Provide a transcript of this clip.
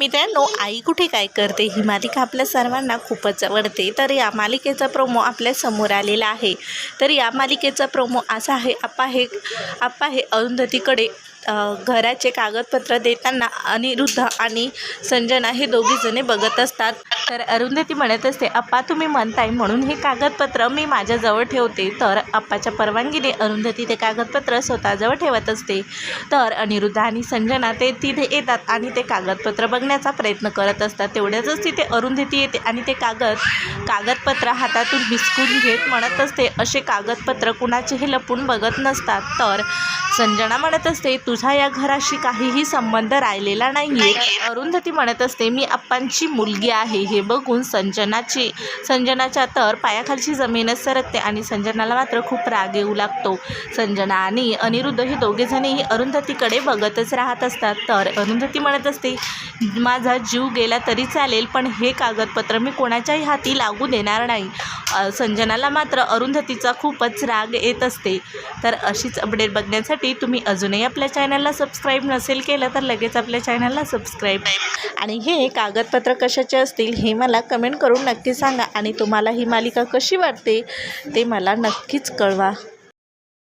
मित्रांनो आई कुठे काय करते? ही मालिका आपल्या सर्वांना खूपच आवडते. तर या मालिकेचा प्रोमो आपल्यासमोर आलेला आहे. तर या मालिकेचा प्रोमो असा आहे आप्पा हे आप्पा हे अरुंधतीकडे घराचे कागदपत्र देताना अनिरुद्ध आणि संजना हे दोघीजणे बघत असतात. तर अरुंधती म्हणत असते आप्पा तुम्ही म्हणताय म्हणून हे कागदपत्र मी माझ्याजवळ ठेवते. तर आप्पाच्या परवानगीने अरुंधती ते कागदपत्र स्वतःजवळ ठेवत असते. तर अनिरुद्ध आणि संजना ते तिथे येतात आणि ते कागदपत्र बघण्याचा प्रयत्न करत असतात. तेवढ्याच तिथे अरुंधती येते आणि ते कागद कागदपत्र हातातून हिसकून घेत म्हणत असते. असे कागदपत्र कुणाचेही लपून बघत नसतात. तर संजना म्हणत असते तुझा या घराशी काहीही संबंध राहिलेला नाही अरुंधती म्हणत असते मी अप्पांची मुलगी आहे हे बघून संजनाची संजनाच्या तर पायाखालची जमीनच सरकते आणि संजनाला मात्र खूप राग येऊ लागतो. संजना आणि अनिरुद्ध हे दोघेजणही अरुंधतीकडे बघतच राहत असतात. तर अरुंधती म्हणत असते माझा जीव गेला तरी चालेल पण हे कागदपत्र मी कोणाच्याही हाती लागू देणार नाही. संजनाला मात्र अरुंधतीचा खूपच राग येत असते. तर अशीच अपडेट बघण्यासाठी तुम्ही अजूनही आपल्या चॅनलला सबस्क्राईब नसेल केलं तर लगेच आपल्या चॅनलला सबस्क्राईब आणि हे कागदपत्र कशाचे असतील हे मला कमेंट करून नक्की सांगा आणि तुम्हाला ही मालिका कशी वाटते ते मला नक्कीच कळवा.